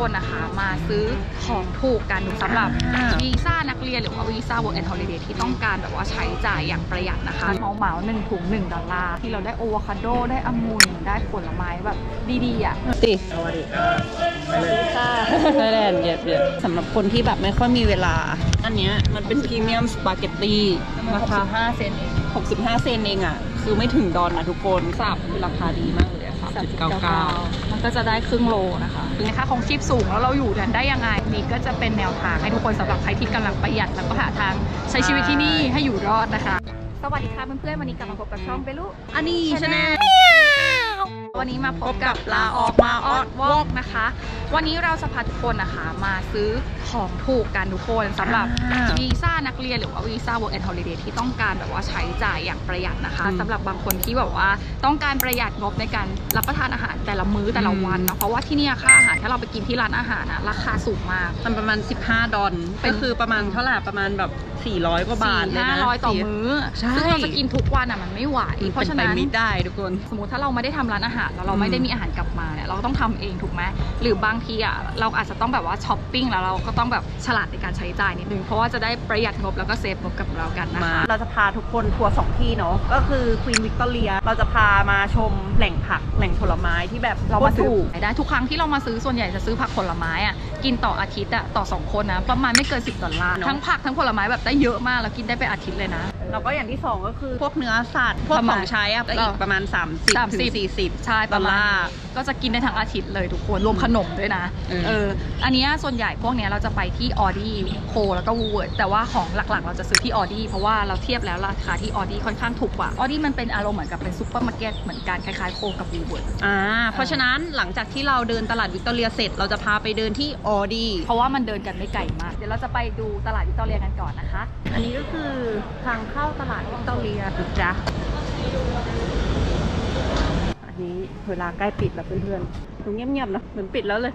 คนนะคะมาซื้อของถูกกันสำหรับอ่าวีซ่านักเรียนหรือว่าวีซ่า work and holiday ที่ต้องการแบบว่าใช้จ่ายอย่างประหยัดนะคะเหมาเหมาหนึ่งถุงหนึ่งดอลลาร์ที่เราได้โอวาคาโดได้องุ่นได้ผลไม้แบบดีๆอะติสวัสดีครับไปเลยค่ะไทยแลนด์เย็บเย็บสำหรับคนที่แบบไม่ค่อยมีเวลา อันเนี้ยมันเป็นพรีเมียมสปาเกตตี้ราคา65เซนต์เอง65 เซนเองอะ คือไม่ถึงดอนนะทุกคนสับคือราคาดีมากเลยอะค่ะ3.99มัน ก็จะได้ครึ่งโลนะคะคือค่าของชีพสูงแล้วเราอยู่กันได้ยังไงนี่ก็จะเป็นแนวทางให้ทุกคนสำหรับใครที่กำลังประหยัดแล้วก็หาทางใช้ชีวิตที่นี่ให้อยู่รอดนะคะ สวัสดีค่ะเพื่อนๆวันนี้กลับมาพบกับช่องเบลูอันนี้ชาแนลวันนี้มาพบกับลาออกมาออดวอกนะคะ วันนี้เราจะพาทุกคนนะคะ มาซื้อของถูกกันทุกคนสำหรับอ่าวีซ่านักเรียนหรือว่าวีซ่า work and holiday ที่ต้องการแบบว่าใช้จ่ายอย่างประหยัดนะคะอืมสำหรับบางคนที่แบบว่าต้องการประหยัดงบในการรับประทานอาหารแต่ละมื้อแต่ละวันอืมนะเพราะว่าที่เนี่ยค่าอาหารถ้าเราไปกินที่ร้านอาหารนะราคาสูงมากมันประมาณ 15 ดอลเป็นก็คือประมาณเท่าไหร่ประมาณแบบ 400 กว่าบาทเลยสี่นะห้าร้อยต่อมื้อใช่ซึ่งเราจะกินทุกวันอะมันไม่ไหวเพราะฉะนั้นป็ไปไม่ได้ทุกคน สมมติถ้าเราไม่ได้ทำร้านอาหารแล้วเราอืมไม่ได้มีอาหารกลับมาเนี่ยเราก็ต้องทำเองถูกไหมหรือบางทีอะเราอาจจะต้องแบบว่าช้อปปิ้งแล้วเราก็ต้องแบบฉลาดในการใช้จ่ายนิดนึง เพราะว่าจะได้ประหยัดงบแล้วก็เซฟงบกับเรากันนะมาคะ เราจะพาทุกคนทัวร์สองที่เนาะก็คือควีนวิกตอเรียเราจะพามาชมแหล่งผักแหล่งผลไม้ที่แบบเรามาซื้อถูกได้ทุกครั้งที่เรามาซื้อส่วนใหญ่จะซื้อผักผลไม้อะกินต่ออาทิตย์อะต่อสองคนนะประมาณไม่เกิน10ดอลลาร์เนอะทั้งผักทั้งผลไม้แบบได้เยอะมากแล้วกินได้เป็นอาทิตย์เลยนะ แล้วก็อย่างที่สองก็คือพวกเนื้อสัตว์ พวกประขมาณองใช้อะก็อีกประมาณ 30 30ถึง40 ใช่ประมาณดอลลาร์นี้ก็จะกินได้ทั้งอาทิตย์เลยทุกคนรวมขนมด้วยนะเออเอออันเนี้ยส่วนใหญ่พวกเนี้ยเราจะไปที่ออดี้โคแล้วก็วูเวิร์ดแต่ว่าของหลักๆ เราจะซื้อที่ออดี้เพราะว่าเราเทียบแล้วราคาที่ออดี้ค่อนข้างถูกกว่าออดี้มันเป็นอารมณ์เหมือนกับเป็นซูเปอร์มาร์เก็ตเหมือนกันคล้ายๆโคกับวูเวิร์ดอ่าเพราะฉะนั้นหลังจากที่เราเดินตลาดวิกตอเรียเสร็จ เราจะพาไปเดินที่ออดีเพราะว่ามันเดินกันไม่ไกลมาก เดี๋ยวเราจะไปดูตลาดวิกตอเรียกันก่อนนะคะ อันนี้ก็คือทางเข้า้าตลาดวิกตอเลียนะจ๊ะ อันนี้เวลาใกล้ปิดแล้วเพื่อนๆ ดูเงียบๆนะเหมือนปิดแล้วเลย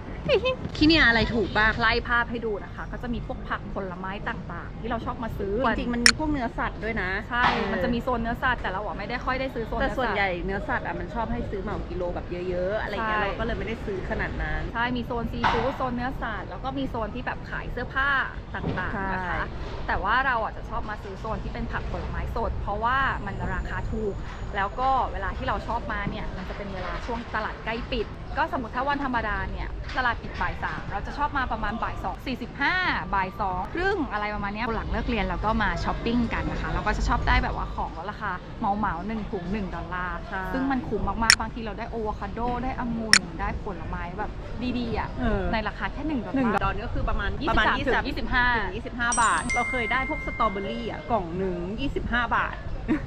ที่เนี่ยอะไรถูกบ้างไล่ภาพให้ดูนะคะ ก็จะมีพวกผักผลไม้ต่างๆ ที่เราชอบมาซื้อ จริงๆมันมีพวกเนื้อสัตว์ด้วยนะใช่มันจะมีโซนเนื้อสัตว์แต่เราอะไม่ได้ค่อยได้ซื้อโซนแต่เนื้อส่วนสัตว์ใหญ่เนื้อสัตว์อะมันชอบให้ซื้อเหมากิโลแบบเยอะๆอะไรเงี้ยใช่เราก็เลยไม่ได้ซื้อขนาดนั้นใช่มีโซนซีฟู้ดโซนเนื้อสัตว์แล้วก็มีโซนที่แบบขายเสื้อผ้าต่างๆนะคะใช่แต่ว่าเราอะจะชอบมาซื้อโซนที่เป็นผักผลไม้สด เพราะว่ามันราคาถูก แล้วก็เวลาที่เราชอบมาเนี่ยมันจะเป็นเวลาช่วงตลาดใกล้ปิด ก็สมมติถ้าวันธรรมดาเนี่ยตลาดปิดบ่ายสามเราจะชอบมาประมาณบ่ายสองสี่สิบห้าบ่ายสองครึ่งอะไรประมาณเนี้ยหลังเลิกเรียนเราก็มาช้อปปิ้งกันนะคะ เราก็จะชอบได้แบบว่าของลดราคาเหมาเหมาๆหนึ่งถุงหนึ่งดอลลาร์ใช่ซึ่งมันคุ้มมากๆ บางทีเราได้โอวาคาโดได้องุ่นได้ผลไม้แบบดีๆอะเออในราคาแค่หนึ่งดอลหนึ่งลาร์ดอลก็คือประมาณยี่ปสิระบมาณสามถึงยี่สิบห้าถึง25บาท เราเคยได้พวกสตรอเบอรี่อะกล่องหนึ่ง25บาท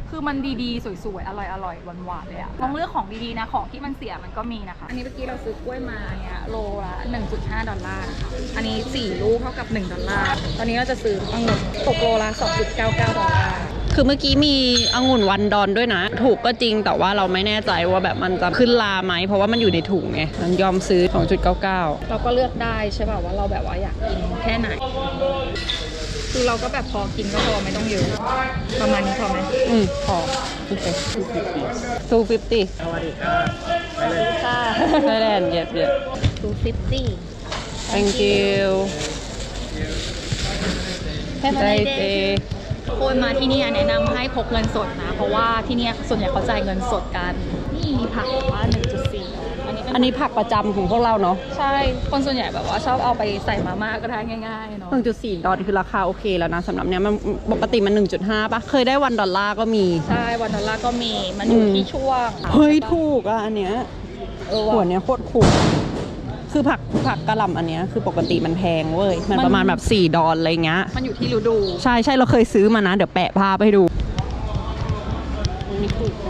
คือมันดีๆ สวยๆ อร่อยๆหวานๆเลยอะลองเลือกของดีๆนะ ของที่มันเสียมันก็มีนะคะ อันนี้เมื่อกี้เราซื้อกล้วยมาเนี่ยโลละ1.5 ดอลลาร์นะคะอันนี้ 4 ลูกเท่ากับ 1 ดอลลาร์ ตอนนี้เราจะซื้อองุ่นตกโลละ2.99 ดอลลาร์ คือเมื่อกี้มีองุ่นวันดอนด้วยนะ ถูกก็จริงแต่ว่าเราไม่แน่ใจว่าแบบมันจะขึ้นลาไหม เพราะว่ามันอยู่ในถุงไงมันยอมซื้อ 2.99 เราก็เลือกได้ใช่ป่ะว่าเราแบบว่าอยากกินแค่ไหน คือเราก็แบบพอกินก็พอไม่ต้องเยอะประมาณนี้พอไหมอืมพอโอเค250สวัสดีครับไปเลยค่ะไทยแลนด์เย็บเย็บ 250 thank you แค่ได้ได้เจคนมาที่เนี่ยแนะนำให้พกเงินสดนะ เพราะว่าที่เนี่ยส่วนใหญ่เขาจ่ายเงินสดกัน นี่มีผักแบบว่า1.4 อันนี้เป็นอันนี้ผักประจำของพวกเราเนาะใช่ คนส่วนใหญ่แบบว่าชอบเอาไปใส่มาม่าก็ได้ง่ายๆเนาะ1.4 ดอลคือราคาโอเคแล้วนะสำหรับเนี้ยมันปกติมัน 1.5ปะเคยได้วันดอลลาร์ก็มี ใช่วันดอลลาร์ก็มีมันอยู่อืมที่ช่วงเฮ้ยถูกอะอันเนี้ยเออหัวว่ะเนี้ยโคตรคุ้มคือผักผักกะหล่ำอันเนี้ยคือปกติมันแพงเว้ยมันมัน ประมาณแบบ4ดอลอะไรเงี้ย มันอยู่ที่ฤดู ใช่ใช่เราเคยซื้อมานะ เดี๋ยวแปะภาพให้ดู อันนี้ถูกม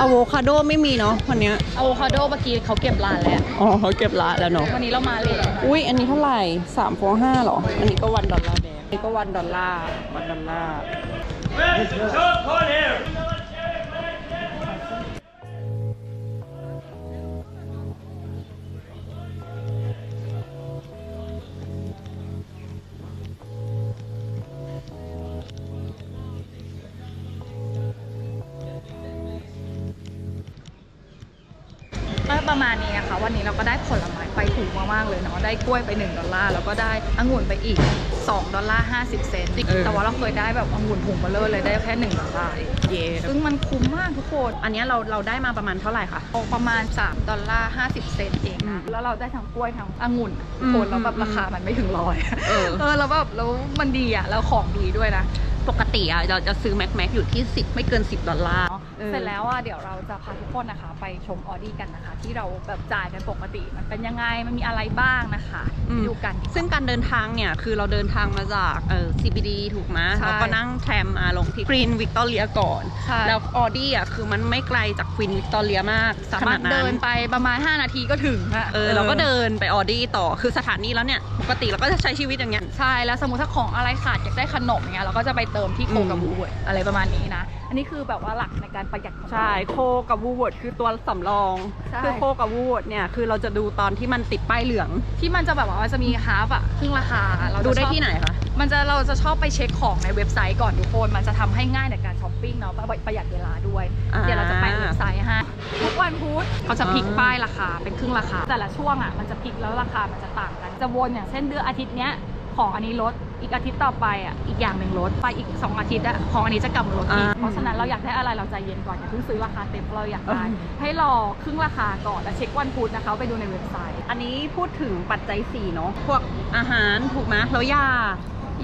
อะโวคาโดไม่มีเนาะวันเนี้ยอะโวคาโดเมื่อกี้เขาเก็บร้านแล้ว อ๋อเขาเก็บละแล้วเนาะ วันนี้เรามาเลยอุ้ยอันนี้เท่าไหร่สามฟองห้าหรอ อันนี้ก็วันดอลลาร์แดงอันนี้ก็วันดอลลาร์วันดอลลาร์ ประมาณนี้นะคะ วันนี้เราก็ได้ผลไม้ไปถูกมากๆเลยเนาะได้กล้วยไป 1 ดอลลาร์แล้วก็ได้องุ่นไปอีก 2 ดอลลาร์50 เซนต์เออแต่ว่าเราเคยได้แบบองุ่นถุงเบลเลอร์เลยได้แค่ 1 ดอลลาร์เองเย่ซึ่งมันคุ้มมากทุกคนอันเนี้ยเราเราได้มาประมาณเท่าไหร่คะประมาณ 3 ดอลลาร์50 เซนต์เองอืนะมแล้วเราได้ทั้งกล้วยทั้งองุ่นอืมคนแล้วแบบอืมราคามันไม่ถึงร้อยเออเออแล้วแบบแล้วมันดีอะแล้วของดีด้วยนะปกติอะเราจะซื้อแม็กแม็กอยู่ที่ 10 ไม่เกิน 10 ดอลลาร์ออเสร็จแล้วอะเดี๋ยวเราจะพาทุกคนนะคะ ไปชมออดี้กันนะคะ ที่เราแบบจ่ายกันปกติ มันเป็นยังไงมันมีอะไรบ้างนะคะอืไปมดูกัน ซึ่งการเดินทางเนี่ยคือเราเดินทางมาจากเออ CBD ถูกไหมใช่แล้วก็นั่งแทรมมาลงที่ Green Victoria ก่อน ใช่ แล้วออดี้อะคือมันไม่ไกลจาก Queen Victoria มากสามารถขดเดินไปประมาณ 5 นาทีก็ถึงอะเออเราก็เดินไปออดี้ต่อคือสถานีแล้วเนี่ยปกติเราก็จะใช้ชีวิตอย่างเงี้ย ใช่แล้วสมมติถ้าของอะไรขาดอยากได้ขนมเงี้ยเราก็จะไปเติมที่โคอืมกับบูเวิร์ดอะไรประมาณนี้นะ อันนี้คือแบบว่าหลักในการประหยัดของเรา ใช่โคกับวูเวิร์ดคือตัวสำรอง ใช่ คือโคกับวูเวิร์ดเนี่ยคือเราจะดูตอนที่มันติดป้ายเหลือง ที่มันจะแบบว่ามันจะมีฮาร์ฟอะครึ่งราคาเราจะดูได้ชอบที่ไหนคะมันจะเราจะชอบไปเช็คของในเว็บไซต์ก่อนทุกคน มันจะทำให้ง่ายในการช้อปปิ้งเนาะประประหยัดเวลาด้วยอ่าเดี๋ยวเราจะไปเว็บไซต์ให้ทุกวันพุธเขาจะพลิกอ่าป้ายราคาเป็นครึ่งราคา แต่ละช่วงอะมันจะพลิกแล้วราคามันจะต่างกัน จะวนอย่างเช่นเดือนอาทิตย์เนี้ยของอันนี้ลด อีกอาทิตย์ต่อไปอะอีกอย่างหนึ่งลดไปอีก 2 อาทิตย์อะของอันนี้จะกลับมาลดอีกเพราะฉะนั้นเราอยากได้อะไรเราใจเย็นก่อนอย่าเพิ่งซื้อราคาเต็มเพราะเราอยากได้ให้รอครึ่งราคาก่อนแล้วเช็ควันพุธนะคะไปดูในเว็บไซต์ อันนี้พูดถึงปัจจัย4เนาะพวกอาหารถูกไหมแล้วยา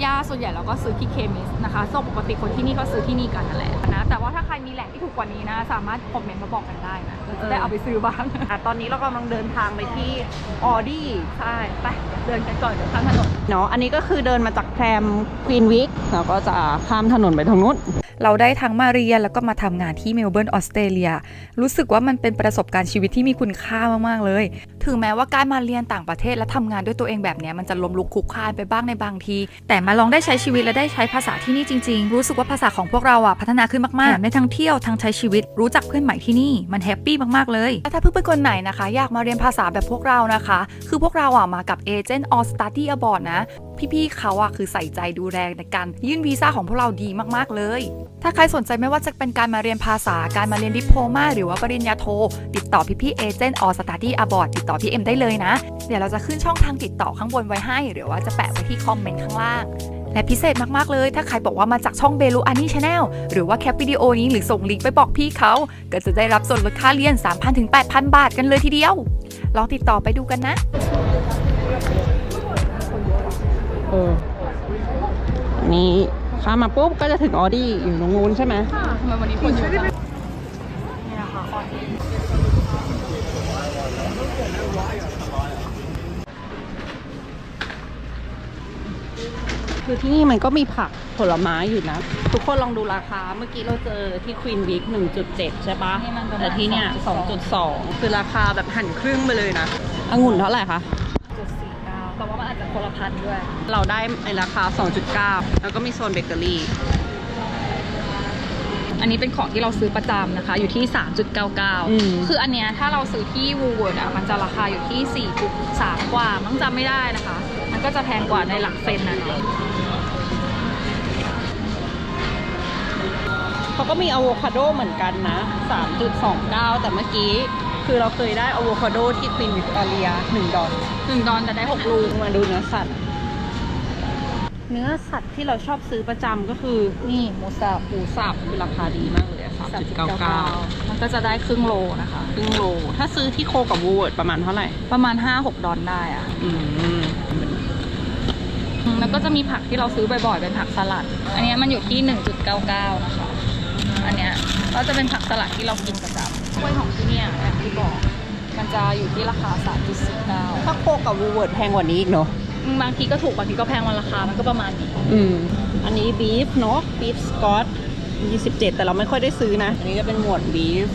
ยาส่วนใหญ่เราก็ซื้อที่เคมิสนะคะส่งปกติคนที่นี่ก็ซื้อที่นี่กันนั่นแหละนะ แต่ว่าถ้าใครมีแหล่งที่ถูกกว่านี้นะ สามารถคอมเมนต์มาบอกกันได้นะเราจะได้เออเอาไปซื้อบ้าง อะตอนนี้เรากำลังเดินทางไปที่ออดี้ใช่ไปเดินกันก่อนเดี๋ยวข้ามถนนเนาะอันนี้ก็คือเดินมาจากแพรมควีนวิกแล้วก็จะข้ามถนนไปทางนู้น เราได้ทั้งมาเรียนแล้วก็มาทำงานที่เมลเบิร์นออสเตรเลียรู้สึกว่ามันเป็นประสบการณ์ชีวิตที่มีคุณค่ามากๆเลย ถึงแม้ว่าการมาเรียนต่างประเทศและทำงานด้วยตัวเองแบบเนี้ยมันจะล้มลุกคลุกคลานไปบ้างในบางที แต่มาลองได้ใช้ชีวิตและได้ใช้ภาษาที่นี่จริง ๆ รู้สึกว่าภาษาของพวกเราอะพัฒนาขึ้นมากๆในทั้งเที่ยวทั้งใช้ชีวิตรู้จักเพื่อนใหม่ที่นี่มันแฮปปี้มากๆเลยและถ้าเพื่อนๆคนไหนนะคะ อยากมาเรียนภาษาแบบพวกเรานะคะ คือพวกเราอะมากับเอเจนต์ All Study Abroad นะ พี่ๆเขาอะคือใส่ใจดูแลในการยื่นวีซ่าของพวกเราดีมากๆเลยถ้าใครสนใจไม่ว่าจะเป็นการมาเรียนภาษา การมาเรียนดิโพมาหรือว่าปริญญาโท ติดต่อพี่ๆเอเจนต์ออสตาดี้อบอร์ดติดต่อพี่เอ็มได้เลยนะ เดี๋ยวเราจะขึ้นช่องทางติดต่อข้างบนไว้ให้ หรือว่าจะแปะไว้ที่คอมเมนต์ข้างล่าง และพิเศษมากๆเลย ถ้าใครบอกว่ามาจากช่องเบลูอานี่ชาแนลหรือว่าแคปวิดีโอนี้หรือส่งลิงก์ไปบอกพี่เขา ก็จะได้รับส่วนลดค่าเรียน 3,000ถึง8,000 บาทกันเลยทีเดียวลองติดต่อไปดูกันนะเออนนี้ ข้ามมาปุ๊บก็จะถึงออดี้อยู่ตรงนู้นใช่ไหมทำไมวันนี้คนเยอะจังนี่นะคะออดี้คือที่นี่มันก็มีผักผลไม้อยู่นะ ทุกคนลองดูราคา เมื่อกี้เราเจอที่ควีนวิก1.7 ใช่ปะนี่มันประมาณแต่ที่เนี่ย2.2 2.2 คือราคาแบบหั่นครึ่งไปเลยนะองุ่นเท่าไหร่คะ คนละพันด้วย เราได้ในราคา 2.9 แล้วก็มีโซนเบเกอรี่ อันนี้เป็นของที่เราซื้อประจำนะคะ อยู่ที่อืม3.99 คืออันเนี้ยถ้าเราซื้อที่วูเวิร์ดอะมันจะราคาอยู่ที่4กุสามกว่ามั้งจำไม่ได้นะคะ มันก็จะแพงกว่าในหลักเซนนะเนาะเขาก็มีอะโวคาโดเหมือนกันนะ 3.29 แต่เมื่อกี้ คือเราเคยได้อะโวคาโดที่ควีนวิกตอเรีย1ดอลหนึ่งดอนแต่ได้หกลูกมาดูเนื้อสัตว์ เนื้อสัตว์ที่เราชอบซื้อประจำก็คือนี่หมูสับหมูสับคือราคาดีมากเลยอะ3.99มันก็จะได้ครึ่งโลนะคะ ครึ่งโล ถ้าซื้อที่โคกับวูเวิร์ดประมาณเท่าไหร่ ประมาณ5-6ดอนได้อะอืมอืมแล้วก็จะมีผักที่เราซื้อบ่อยๆ เป็นผักสลัด อันเนี้ยมันอยู่ที่1.99นะคะ อันเนี้ยก็จะเป็นผักสลัดที่เรากินประจำ กล้วยของที่เนี่ยอย่างที่บอก มันจะอยู่ที่ราคา 3.49ถ้าโคกับวูเวิร์ดแพงกว่านี้อีกเนาะอืมบางทีก็ถูกบางทีก็แพงวันราคา มันก็ประมาณนี้ อืม อันนี้บีฟเนาะบีฟสกอต27 แต่เราไม่ค่อยได้ซื้อนะ อันนี้จะเป็นหมวดบีฟ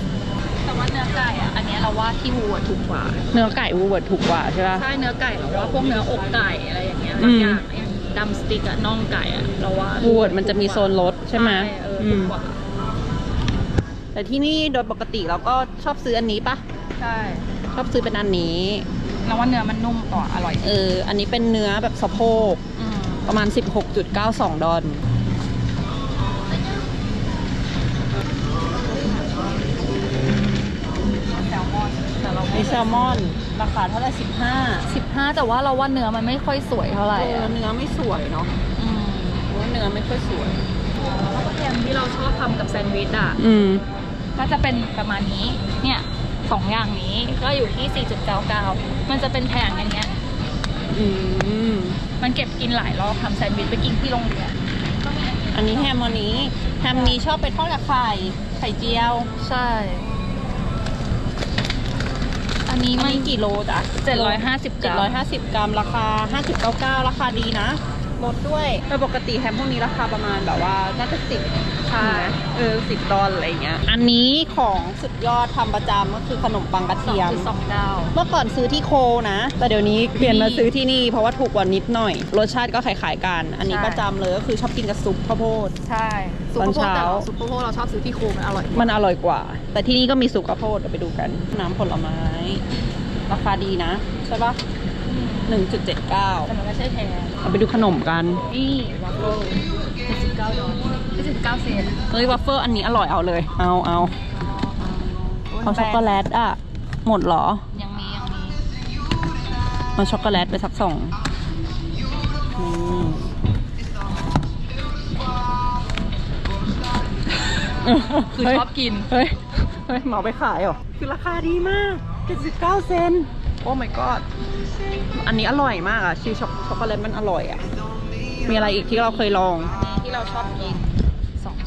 แต่ว่าเนื้อไก่อะ อันเนี้ยเราว่าที่วัวถูกกว่า เนื้อไก่วูเวิร์ดถูกกว่าใช่ปะใช่เนื้อไก่เราว่าพวกเนื้ออกไก่อะไรอย่างเงี้ยอืบางมอย่างอย่างดัมสติ๊กอะน่องไก่อะเราว่าวูเวิร์ดมันจะมีโซนลดใช่ไหมเอออืถูมกกว่า แต่ที่นี่โดยปกติเราก็ชอบซื้ออันนี้ปะใช่ชอบซื้อเป็นอันนี้ เราว่าเนื้อมันนุ่มกว่าอร่อยเอออันนี้เป็นเนื้อแบบสะโพกอืมประมาณ 16.92 ดอลแซลมอนแต่เรามีแซซลมอนราคาเท่าไหร่สิบห้า15แต่ว่าเราว่าเนื้อมันไม่ค่อยสวยเท่าไหร่เอออะเนื้อไม่สวยเนาะอืมว่าเนื้อไม่ค่อยสวย แล้วก็แฮมที่เราชอบทำกับแซนด์วิชอะ อืม ก็จะเป็นประมาณนี้ เนี่ยสองอย่างนี้ก็อยู่ที่ 4.99 มันจะเป็นแพงอย่างเงี้ยอืมมันเก็บกินหลายรอบทำแซนด์วิชไปกินที่โรงเรียนก็มีอันนี้อันนี้แฮมอันนี้แฮมนี้ชอบไปทอดกับไข่ไข่เจียว ใช่ อันนี้อันมันนี้กี่โลจ๊ะ750กรัม750กรัมราคา5099ราคาดีนะลดด้วยแต่ปกติแฮมพวกนี้ราคาประมาณแบบว่าน่าจะสิบ ใช่เออสิบดอลอะไรเงี้ย อันนี้ของสุดยอดทำประจำก็คือขนมปังกระเทียม2.29เมื่อก่อนซื้อที่โคนะ แต่เดี๋ยวนี้เปลี่ยนมาซื้อที่นี่เพราะว่าถูกกว่านิดหน่อย รสชาติก็คล้ายๆกัน อันนี้ใช่ประจำเลยก็คือชอบกินกับซุปข้าวโพด ใช่ซุปตอนข้าวโพดเช้าแต่เราซุปข้าวโพดเราชอบซื้อที่โคมันอร่อย มันอร่อยกว่า แต่ที่นี่ก็มีซุปข้าวโพดเดี๋ยวไปดูกัน น้ำผลไม้ ราคาดีนะใช่ปะหนึ่งจุดเจ็ดเก้าแต่มันไม่ใช่แพงเราไปดูขนมกัน นี่วัฟเฟิล79ดอล 79เซนต์เฮ้ยวัฟเฟิลอันนี้อร่อยเอาเลย เอาเอาเอาช็อกโกแลตอะ หมดเหรอ ยังมี ยังมี เอาช็อกโกแลตไปสักสองนี่คือชอบกิน เฮ้ย เฮ้ยเหมาไปขายเหรอ คือราคาดีมาก 79 เซนโอ้ my god อันนี้อร่อยมากอะชีสช็อกช็อกโกแลตมันอร่อยอะ มีอะไรอีกที่เราเคยลอง ที่เราชอบกิน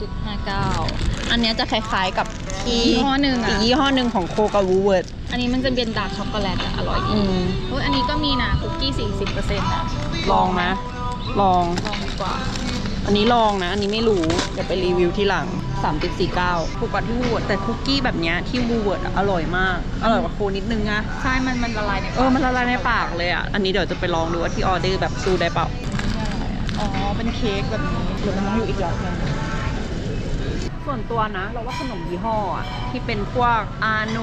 2.59 อันเนี้ยจะคล้ายๆกับที่ยี่ห้อหนึ่งอะอีกยี่ห้อหนึ่งของโคกับวูเวิร์ดอันนี้มันจะเป็นดาร์กช็อกโกแลตอะอร่อยดีโอ้ยอันนี้ก็มีนะคุกกี้ 40%นะลองไหมลอง ลองดีกว่า อันนี้ลองนะ อันนี้ไม่รู้ เดี๋ยวไปรีวิวที่หลัง 3.49ถูกกว่าที่วูเวิร์ดแต่คุกกี้แบบเนี้ยที่วูเวิร์ดอะอร่อยมาก อร่อยกว่าโคนิดนึงอะใช่ มันมันละลายในปากเออมันละลายในปากเลยอะอันนี้เดี๋ยวจะไปลองดูว่าที่ออเดอร์แบบสู้ได้เปล่า อ๋อ เป็นเค้กแบบนี้หรือมันต้องอยู่อีกอย่างหนึง ส่วนตัวนะ เราว่าขนมยี่ห้ออะที่เป็นพวกอาโน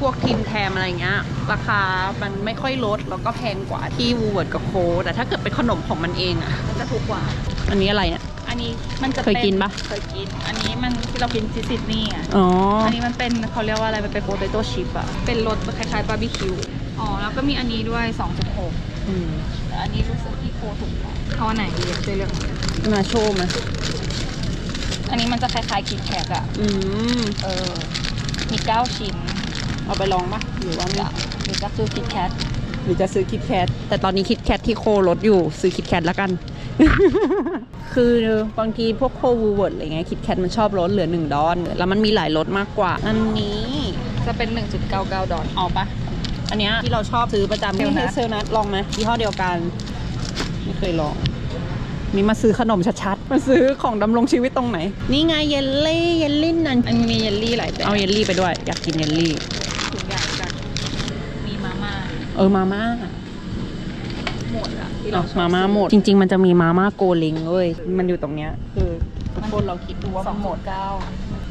พวกทีมแทมอะไรเงี้ยราคามันไม่ค่อยลด แล้วก็แพงกว่าที่วูเวิร์ดกับโค แต่ถ้าเกิดเป็นขนมของมันเองอะมันจะถูกกว่า อันนี้อะไรเนี่ย อันนี้มันจะเคยกินปะเคยกิน อันนี้มันที่เรากินที่ซิดนีย์อะอ๋ออันนี้มันเป็นเขาเรียกว่าอะไรมันเป็นโปเตโต้ชิพอะเป็นรสคล้ายๆบาร์บีคิวอ๋อแล้วก็มีอันนี้ด้วย2.6อืมแต่อันนี้รู้สึกที่โคถูกกว่าเอาอันไหนดีอะช่วยเลือกมาโชว์มา อันนี้มันจะคล้ายๆคิดแคทอะอืมเออ มี9ชิ้นเอาไปลองปะหรือว่าไม่หรือจะซื้อคิดแคทหรือจะซื้อคิดแคทแต่ตอนนี้คิดแคทที่โคลดอยู่ซื้อคิดแคทแล้วกัน คือบางทีพวกโควูเวิร์ดอะไรเงี้ยคิดแคทมันชอบลดเหลือหนึ่งดอน แล้วมันมีหลายรสมากกว่า อันนี้จะเป็น 1.99 ดอลเอาปะอันเนี้ยที่เราชอบซื้อประจำเซลนัทเซลนัทลองไหมยี่ห้อเดียวกัน ไม่เคยลอง นี่มาซื้อขนมชัดๆ มาซื้อของดำรงชีวิตตรงไหน นี่ไงเยลลี่เยลลี่นั่นอันนี้มีเยลลี่หลายแบบเอาเยลลี่ไปด้วย อยากกินเยลลี่ทุกอย่างกันมีมาม่าเออมาม่าหมดอะที่เอาเราชอบมาม่าหมด จริง ๆ มันจะมีมาม่าโกลิงเว้ยมันอยู่ตรงเนี้ยคือทุกคนเราคิดดูว่ามันหมดเก้า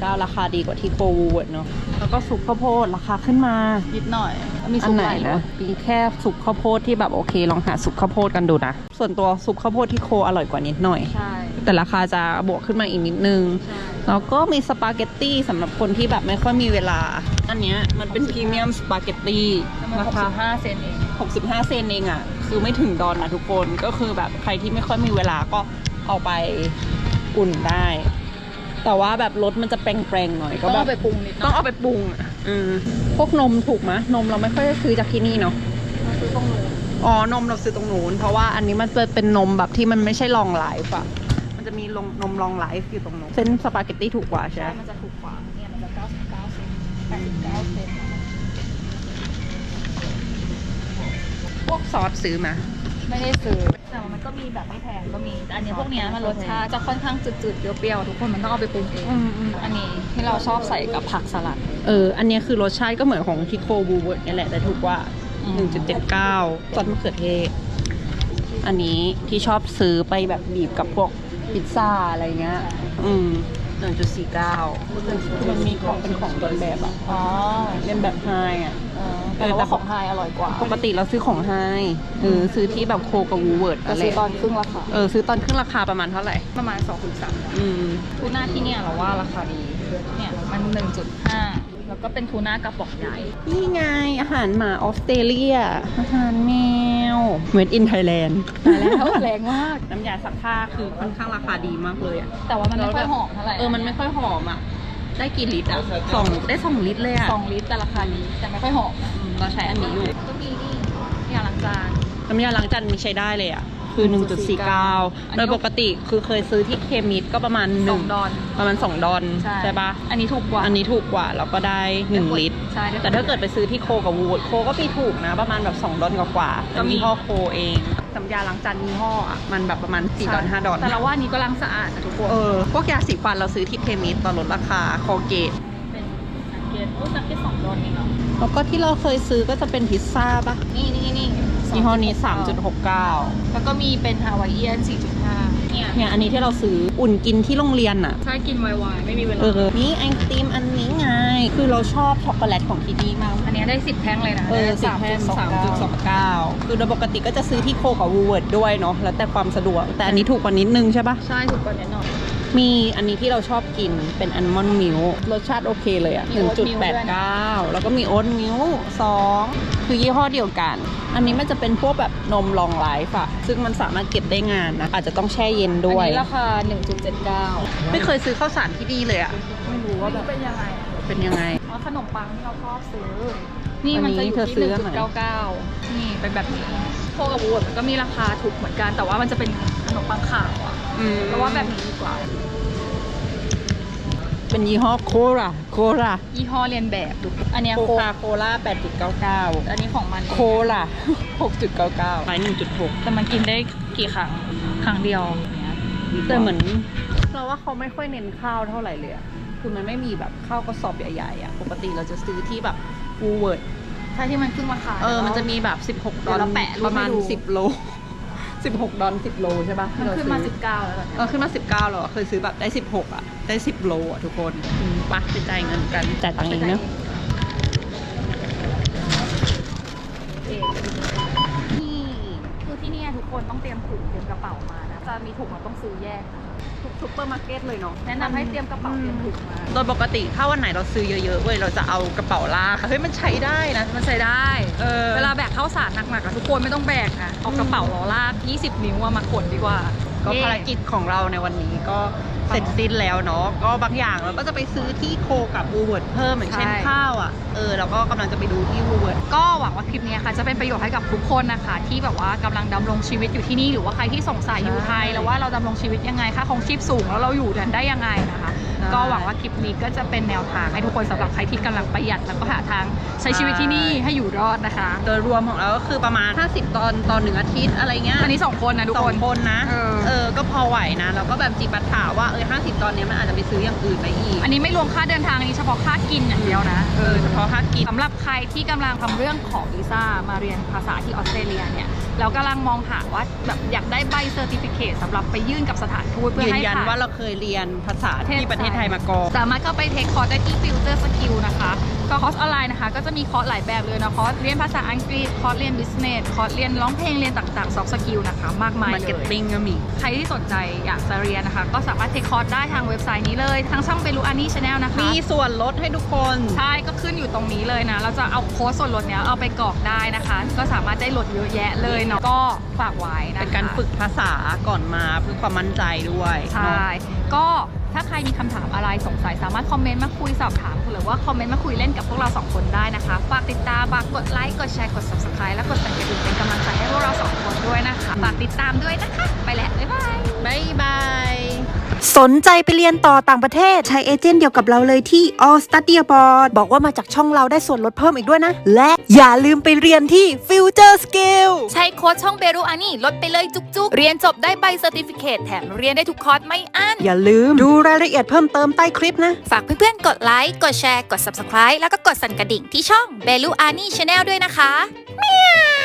ก้าวราคาดีกว่าที่โควูดเนาะแล้วก็ซุปข้าวโพดราคาขึ้นมานิดหน่อยแล้ว มีอัซุนปไหนหลายรนะสมีแค่ซุปข้าวโพดที่แบบโอเค ลองหาซุปข้าวโพดกันดูนะ ส่วนตัวซุปข้าวโพดที่โคอร่อยกว่านิดหน่อยใช่แต่ราคาจะบวกขึ้นมาอีกนิดนึงใช่แล้วก็มีสปาเกตตี้สำหรับคนที่แบบไม่ค่อยมีเวลา อันเนี้ยมันเป็นพรีเมียมสปาเกตตี้แล้วมันราหกคาสิบห้าเซนเอง65 เซนเองอะ่ะ คือไม่ถึงดอนนะทุกคน ก็คือแบบใครที่ไม่ค่อยมีเวลาก็เอาไปอุ่นได้ แต่ว่าแบบรสมันจะแปลงๆหน่อยก็ต้องแบเอาบไปปรุงนิดหต้น่อองยเอาไปปรุง อะอืมพวกนมถูกไหมนมเราไม่ค่อยได้ซื้อจากที่นี่เนาะซื้อตรงนู้นอ๋อนมเราซื้อตรงนู้นเพราะว่าอันนี้มันจะเป็นนมแบบที่มันไม่ใช่ลองไลฟ์อะมันจะมีลงนมลองไลฟ์อยู่ตรงนู้นเส้นสปาเกตตี้ถูกกว่าใช่ไหใช่มมันจะถูกกว่าเนี่ยมันจะ99เซน89เซนพวกซอสซื้อมา ไม่ได้ซื้อแต่ว่ามันก็มีแบบไม่แพงก็มีแต่อันนี้พวกเนี้ยมันรสชาติจะค่อนข้างจืดๆเปรี้ยวๆทุกคนมันต้องเอาไปปรุงเองอันนี้ที่เราชอบใส่กับผักสลัด เออ อันเนี้ยคือรสชาติก็เหมือนของที่โคบูเวิร์ดนี่แหละแต่ถูกกว่าอืม1.79ซอสมะเขือเทศ อันนี้ที่ชอบซื้อไปแบบบีบกับพวกพิซซ่าอะไรเงี้ย อืม 1.49มันมีของเป็นของเดินแบบอะอ๋อเป็นแบบไฮอะเออแต่ว่าของไทยอร่อยกว่าปกติเราซื้อของไฮเออซื้อที่แบบโคกับวูเวิร์ดก็อะไรซื้อตอนครึ่งราคาเออซื้อตอนครึ่งราคาประมาณเท่าไหร่ประมาณ2-3อืมทูน่าที่เนี่ยเราว่าราคาดีเนี่ยมัน1.5แล้วก็เป็นทูน่ากระป๋องใหญ่นี่ไงอาหารหมาออสเตรเลียอาหารแมว Made in Thailand ตายแล้วแรงมาก น้ำยาซักผ้าคือค่อนข้างราคาดีมากเลยอะแต่ว่ามันไม่ค่อยหอมเท่าไหร่เออมันไม่ค่อยหอมอะได้กี่ลิตรอะสองได้สองลิตรเลยอะสองลิตรแต่ราคานี้แต่ไม่ค่อยหอมนะอืมเราใช้อันนี้อยู่ก็มีนี่ยาล้างจานน้ำยาล้างจานมีใช้ได้เลยอะ คืออันนี้1.49 โดยปกติคือเคยซื้อที่เคมิดก็ประมาณหสนึ่องงดอนประมาณ 2 ดอนใช่ปะอันนี้ถูกกว่า อันนี้ถูกกว่าแล้วก็ได้ 1 ลิตร ใช่ได้แต่ถ้าเกิดไปซื้อที่โคกับวูดโคก็ปีถูกนะ ประมาณแบบ 2 ดอนกว่าๆก็เป็นมียี่ห้อโคเองน้ำยาล้างจานยี่ห้ออะมันแบบประมาณ4ดอน5ดอนแต่เราว่าอันนี้ก็ล้างสะอาดนะทุกคนเออพวกยาสีฟันเราซื้อที่เคมิดตอนลดราคาโคเกตเป็นอันเกนโอ้แต่แค่สองดอนเองเหรอแล้วก็ที่เราเคยซื้อก็จะเป็นพิซซ่าปะนี่นี่นี่ ยี่ห้อนี้ 3.69 แล้วก็มีเป็นฮาวายเอียน 4.5 เนี่ยเนี่ยอันนี้ที่เราซื้ออุ่นกินที่โรงเรียนอะใช่กินไวๆไม่มีเวลา เออ นี่ไอติมอันนี้ไง คือเราชอบช็อกโกแลตของที่นี่มาก อันเนี้ยได้สิบแท่งเลยนะเออได้สิบแท่งสามจุดสอง3.29เก้าคือโดยปกติก็จะซื้อที่โคกับวูเวิร์ดด้วยเนาะ แล้วแต่ความสะดวก แต่อันนี้ถูกกว่านิดนึงใช่ปะใช่ถูกกว่าแน่นอน มีอันนี้ที่เราชอบกินเป็นอัลมอนด์มิลรสชาติโอเคเลยอะมีหนึ่ง oat จุด milk แปดด้วยนะเก้าแล้วก็มีโอ๊ตมิลสองคือยี่ห้อเดียวกัน อันนี้มันจะเป็นพวกแบบนมลองไลฟ์อะซึ่งมันสามารถเก็บได้งานนะ อาจจะต้องแช่เย็นด้วยอันนี้ราคา 1.79 ไม่เคยซื้อข้าวสารที่ดีเลยอะไม่รู้ว่าแบบเป็นยังไงเป็นยังไง อ๋อขนมปังที่เราชอบซื้อ นี่มันจะอยู่อันนี้เธอที่ซื้ออันไหน 1.99 นี่เป็นแบบนี้โคกับวูดมันก็มีราคาถูกเหมือนกัน แต่ว่ามันจะเป็นขนมปังขาวอะอืม เพราะว่าแบบนี้ดีกว่า เป็นยี่ห้อโคราโครายี่ห้อเรียนแบบดูอันเนี้ยโคโคคาโคล่า8.99 อันนี้ของมันโคล่า6.99ไม้1.6 แต่มันกินได้กี่ครั้งครั้งเดียวอย่างเงี้ยดีกว่าแต่เหมือนเราว่าเขาไม่ค่อยเน้นข้าวเท่าไหร่เลยอะคือมันไม่มีแบบข้าวกระสอบใหญ่ๆอะปกติเราจะซื้อที่แบบวูเวิร์ดใช่ที่มันขึ้นราคาเออ มันจะมีแบบ 16ดอลเดี๋ยวเราแปะรูปประมาณให้ดู10 โล 16 ดอล10 โลใช่ปะมันที่เรขึ้นมา ซื้อ19 แล้วตอนเนี้ยเออขึ้นมา19แล้วอะเคยซื้อแบบได้ 16อะได้ 10 โลอะทุกคนอืมไปไปจ่ายเงินกันจ่ายตังค์เองเนอะเองนี่คือที่เนี่ยทุกคนต้องเตรียมถุงเตรียมกระเป๋ามานะ จะมีถุงเราต้องซื้อแยกนะทุกซุปเปอร์มาร์เก็ตเลยเนาะแนะนำให้เตรียมกระเป๋าเตรียมถุงมา โดยปกติถ้าวันไหนเราซื้อเยอะๆเว้ยเราจะเอากระเป๋าลากเฮ้ยมันใช้ได้นะ มันใช้ได้ เออ เวลาแบกข้าวสารหนักๆอะทุกคนไม่ต้องแบกนะเอากระเป๋าล้อลาก 20 นิ้วอะมาขนดีกว่า ก็เย้ภารกิจของเราในวันนี้ก็ เสร็จสิ้นแล้วเนาะก็บางอย่างเราก็จะไปซื้อที่โคกับวูเวิร์ดเพิ่มอย่างเช่นใช่ข้าวอะเออเราก็กำลังจะไปดูที่วูเวิร์ดก็หวังว่าคลิปนี้ค่ะจะเป็นประโยชน์ให้กับทุกคนนะคะที่แบบว่ากำลังดำรงชีวิตอยู่ที่นี่หรือว่าใครที่สงสัยอยู่ไทยแล้วว่าเราดำรงชีวิตยังไงค่าครองชีพสูงแล้วเราอยู่กันได้ยังไงนะคะใช่ ก็หวังว่าคลิปนี้ก็จะเป็นแนวทางให้ทุกคนสำหรับใครที่กำลังประหยัดแล้วก็หาทางใช้ชีวิตที่นี่ให้อยู่รอดนะคะ โดยรวมของเราก็คือประมาณ 50 ตอนตอนหนึ่งอาทิตย์อะไรเงี้ยอันนี้สองคนนะทุกสอคงนคนนะเออ เออก็พอไหวนะแล้วก็แบบจิบัตถาว่าเออ50ตอนเนี้ยมันอาจจะไปซื้ออย่างอื่นได้อีกอันนี้ไม่รวมค่าเดินทางอันนี้เฉพาะค่ากินอย่างเดียวนะเออเฉพาะค่ากิน สำหรับใครที่กำลังทำเรื่องของวีซ่ามาเรียนภาษาที่ออสเตรเลียเนี่ย แล้วกำลังมองหาว่าแบบอยากได้ใบเซอร์ติฟิเคตสำหรับไปยื่นกับสถานทูตเพื่อยืนให้ยันผ่านว่าเราเคยเรียนภาษาที่ประเทศไทยมาก่อนสามารถเข้าไปเทคคอร์สได้ที่ Future Skill นะคะ ก็คอร์สออนไลน์นะคะ ก็จะมีคอร์สหลายแบบเลยนะคอร์สเรียนภาษาอังกฤษคอร์สเรียน business คอร์สเรียนร้องเพลงเรียนต่างๆ soft skill นะคะ มากมายมาร์เลเก็ตยติ้งก็มี ใครที่สนใจอยากจะเรียนนะคะ ก็สามารถเทคคอร์สได้ทางเว็บไซต์นี้เลย ทางช่องเบลูอานี่ชาแนลนะคะ มีส่วนลดให้ทุกคน ใช่ ก็ขึ้นอยู่ตรงนี้เลยนะ เราจะเอาโค้ดส่วนลดเนี้ยเอาไปกรอกได้นะคะ ก็สามารถได้ลดเยอะแยะเลยเนาะก็ฝากไว้นะคะเป็นการฝึกภาษาก่อนมาเพื่อความมั่นใจด้วยใช่ก็ ถ้าใครมีคำถามอะไรสงสัยสามารถคอมเมนต์มาคุยสอบถามหรือว่าคอมเมนต์มาคุยเล่นกับพวกเราสองคนได้นะคะ ฝากติดตามฝากกดไลค์กดแชร์กด subscribe และกดสั่นกระดิ่งเป็นกำลังใจให้พวกเราสองคนด้วยนะคะ ฝากติดตามด้วยนะคะ ไปแล้ว บ๊ายบาย บ๊ายบาย สนใจไปเรียนต่อต่างประเทศ ใช้เอเจนต์เดียวกับเราเลยที่ All Study Abroad บอกว่ามาจากช่องเราได้ส่วนลดเพิ่มอีกด้วยนะ และอย่าลืมไปเรียนที่ Future Skill ใช้โค้ดช่องเบรูอานี่ลดไปเลยจุกๆ เรียนจบได้ใบเซอร์ติฟิเคตแถมเรียนได้ทุกคอร์สไม่อั้น อย่าลืมดูรายละเอียดเพิ่มเติมใต้คลิปนะ ฝากเพื่อนๆ กดไลค์ กดแชร์ กด subscribe แล้วก็กดสั่นกระดิ่งที่ช่องเบลูอานี่ชาแนลด้วยนะคะเมียว